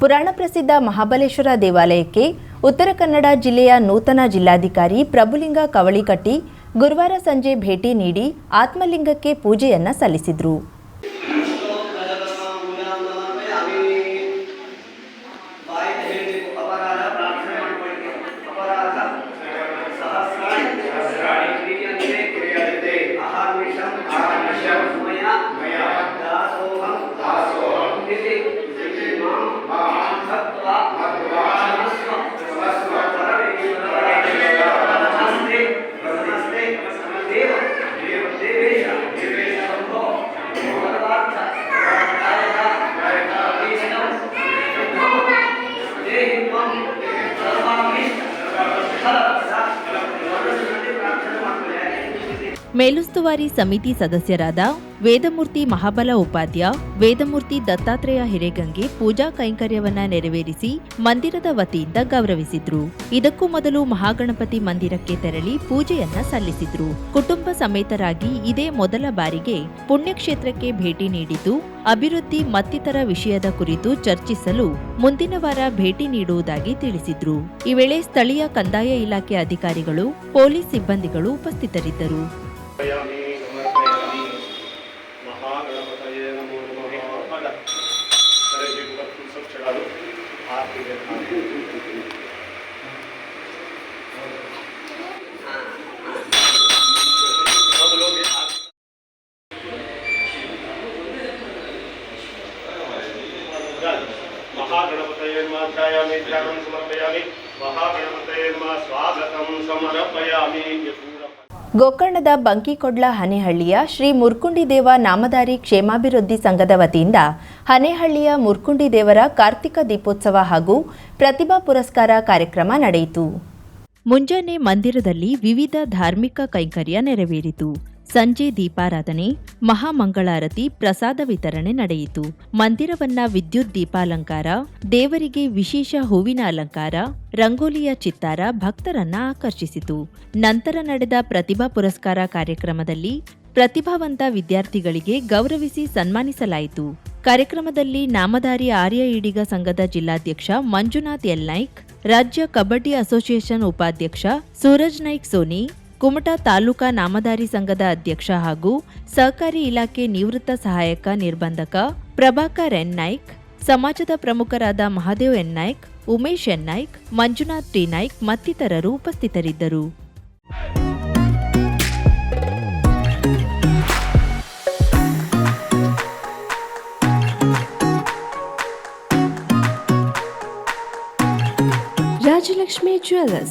ಪುರಾಣ ಪ್ರಸಿದ್ಧ ಮಹಾಬಲೇಶ್ವರ ದೇವಾಲಯಕ್ಕೆ ಉತ್ತರ ಕನ್ನಡ ಜಿಲ್ಲೆಯ ನೂತನ ಜಿಲ್ಲಾಧಿಕಾರಿ ಪ್ರಭುಲಿಂಗ ಕವಳಿಕಟ್ಟಿ ಗುರುವಾರ ಸಂಜೆ ಭೇಟಿ ನೀಡಿ ಆತ್ಮಲಿಂಗಕ್ಕೆ ಪೂಜೆಯನ್ನ ಸಲ್ಲಿಸಿದ್ರು. ಮೇಲುಸ್ತುವಾರಿ ಸಮಿತಿ ಸದಸ್ಯರಾದ ವೇದಮೂರ್ತಿ ಮಹಾಬಲ ಉಪಾಧ್ಯ, ವೇದಮೂರ್ತಿ ದತ್ತಾತ್ರೇಯ ಹಿರೇಗಂಗೆ ಪೂಜಾ ಕೈಂಕರ್ಯವನ್ನ ನೆರವೇರಿಸಿ ಮಂದಿರದ ವತಿಯಿಂದ ಗೌರವಿಸಿದ್ರು. ಇದಕ್ಕೂ ಮೊದಲು ಮಹಾಗಣಪತಿ ಮಂದಿರಕ್ಕೆ ತೆರಳಿ ಪೂಜೆಯನ್ನ ಸಲ್ಲಿಸಿದ್ರು. ಕುಟುಂಬ ಸಮೇತರಾಗಿ ಇದೇ ಮೊದಲ ಬಾರಿಗೆ ಪುಣ್ಯಕ್ಷೇತ್ರಕ್ಕೆ ಭೇಟಿ ನೀಡಿದ್ದು, ಅಭಿವೃದ್ಧಿ ಮತ್ತಿತರ ವಿಷಯದ ಕುರಿತು ಚರ್ಚಿಸಲು ಮುಂದಿನ ವಾರ ಭೇಟಿ ನೀಡುವುದಾಗಿ ತಿಳಿಸಿದ್ರು. ಈ ವೇಳೆ ಸ್ಥಳೀಯ ಕಂದಾಯ ಇಲಾಖೆ ಅಧಿಕಾರಿಗಳು, ಪೊಲೀಸ್ ಸಿಬ್ಬಂದಿಗಳು ಉಪಸ್ಥಿತರಿದ್ದರು. మహాగణపతయే నమో నమ. సరే సంవత్సరాలు ఆర్తి मा स्वागतं समर्पयामि ಗೋಕರ್ಣದ ಬಂಕಿಕೊಡ್ಲ ಹನೇಹಳ್ಳಿಯ ಶ್ರೀ ಮುರ್ಕುಂಡಿ ದೇವ ನಾಮಧಾರಿ ಕ್ಷೇಮಾಭಿವೃದ್ಧಿ ಸಂಘದ ವತಿಯಿಂದ ಹನೇಹಳ್ಳಿಯ ಮುರ್ಕುಂಡಿ ದೇವರ ಕಾರ್ತಿಕ ದೀಪೋತ್ಸವ ಹಾಗೂ ಪ್ರತಿಭಾ ಪುರಸ್ಕಾರ ಕಾರ್ಯಕ್ರಮ ನಡೆಯಿತು. ಮುಂಜಾನೆ ಮಂದಿರದಲ್ಲಿ ವಿವಿಧ ಧಾರ್ಮಿಕ ಕೈಂಕರ್ಯ ನೆರವೇರಿತು. ಸಂಜೆ ದೀಪಾರಾಧನೆ, ಮಹಾಮಂಗಳಾರತಿ, ಪ್ರಸಾದ ವಿತರಣೆ ನಡೆಯಿತು. ಮಂದಿರವನ್ನ ವಿದ್ಯುತ್ ದೀಪಾಲಂಕಾರ, ದೇವರಿಗೆ ವಿಶೇಷ ಹೂವಿನ ಅಲಂಕಾರ, ರಂಗೋಲಿಯ ಚಿತ್ತಾರ ಭಕ್ತರನ್ನ ಆಕರ್ಷಿಸಿತು. ನಂತರ ನಡೆದ ಪ್ರತಿಭಾ ಪುರಸ್ಕಾರ ಕಾರ್ಯಕ್ರಮದಲ್ಲಿ ಪ್ರತಿಭಾವಂತ ವಿದ್ಯಾರ್ಥಿಗಳಿಗೆ ಗೌರವಿಸಿ ಸನ್ಮಾನಿಸಲಾಯಿತು. ಕಾರ್ಯಕ್ರಮದಲ್ಲಿ ನಾಮಧಾರಿ ಆರ್ಯ ಈಡಿಗ ಸಂಘದ ಜಿಲ್ಲಾಧ್ಯಕ್ಷ ಮಂಜುನಾಥ್ ಎಲ್ ನಾಯ್ಕ್, ರಾಜ್ಯ ಕಬಡ್ಡಿ ಅಸೋಸಿಯೇಷನ್ ಉಪಾಧ್ಯಕ್ಷ ಸೂರಜ್ ನಾಯ್ಕ್ ಸೋನಿ ಕುಮಟಾ ತಾಲೂಕಾ ನಾಮಧಾರಿ ಸಂಘದ ಅಧ್ಯಕ್ಷ ಹಾಗೂ ಸಹಕಾರಿ ಇಲಾಖೆ ನಿವೃತ್ತ ಸಹಾಯಕ ನಿರ್ಬಂಧಕ ಪ್ರಭಾಕರ್ ಎನ್ ನಾಯ್ಕ್ ಸಮಾಜದ ಪ್ರಮುಖರಾದ Mahadev N Naik Umesh N Naik Manjunath T Naik ಮತ್ತಿತರರು ಉಪಸ್ಥಿತರಿದ್ದರು. Rajalakshmi Jewelers,